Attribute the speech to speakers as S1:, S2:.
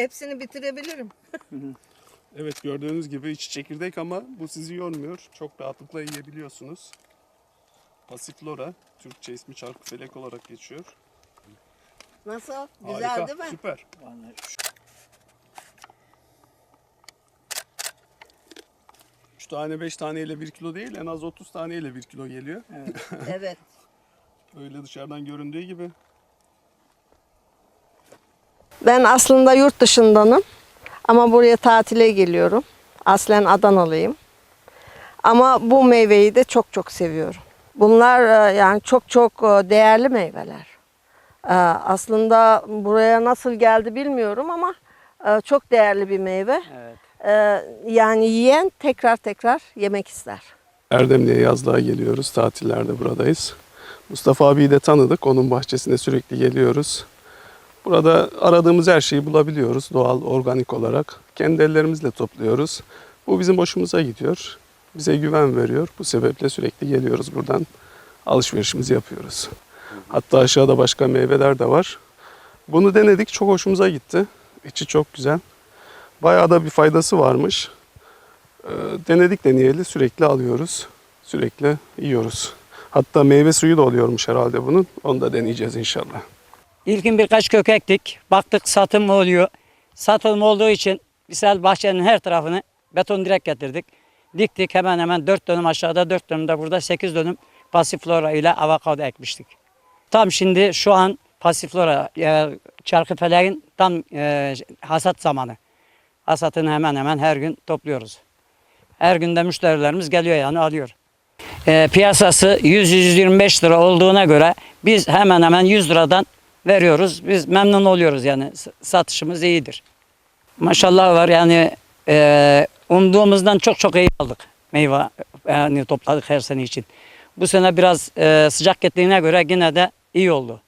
S1: Hepsini bitirebilirim.
S2: Evet gördüğünüz gibi içi çekirdek ama bu sizi yormuyor. Çok rahatlıkla yiyebiliyorsunuz. Pasiflora, Türkçe ismi çarkıfelek olarak geçiyor.
S1: Nasıl? Güzel
S2: Harika,
S1: değil mi?
S2: süper. Üç tane beş taneyle bir kilo değil en az 30 taneyle bir kilo geliyor.
S1: Evet.
S2: Öyle dışarıdan göründüğü gibi.
S1: Ben aslında yurt dışındanım. Ama buraya tatile geliyorum. Aslen Adanalıyım. Ama bu meyveyi de çok çok seviyorum. Bunlar e, yani çok çok e, değerli meyveler. E, Aslında buraya nasıl geldi bilmiyorum ama çok değerli bir meyve.
S3: Evet.
S1: Yani yiyen tekrar tekrar yemek ister.
S2: Erdemli'ye yazlığa geliyoruz. Tatillerde buradayız. Mustafa abiyi de tanıdık. Onun bahçesine sürekli geliyoruz. Burada aradığımız her şeyi bulabiliyoruz doğal, organik olarak. Kendi ellerimizle topluyoruz. Bu bizim hoşumuza gidiyor. Bize güven veriyor. Bu sebeple sürekli geliyoruz buradan. Alışverişimizi yapıyoruz. Hatta aşağıda başka meyveler de var. Bunu denedik. Çok hoşumuza gitti. İçi çok güzel. Bayağı da bir faydası varmış. Ee, denedik deneyeli sürekli alıyoruz. Sürekli yiyoruz. Hatta meyve suyu da oluyormuş herhalde bunun. Onu da deneyeceğiz inşallah.
S3: İlkin birkaç kök ektik. Baktık satım oluyor. Satılım olduğu için misal bahçenin her tarafını beton direk getirdik. Diktik hemen hemen 4 dönüm aşağıda 4 dönüm de burada 8 dönüm pasiflora ile avokado ekmiştik. Tam şimdi şu an pasiflora e, çarkıfeleğin tam e, hasat zamanı. Hasatını hemen hemen her gün topluyoruz. Her günde müşterilerimiz geliyor yani alıyor. E, piyasası 100-125 lira olduğuna göre biz hemen hemen 100 liradan veriyoruz. Biz memnun oluyoruz yani satışımız iyidir. Maşallah var yani e, umduğumuzdan çok çok iyi aldık meyve yani topladık her sene için. Bu sene biraz e, sıcak gittiğine göre yine de iyi oldu.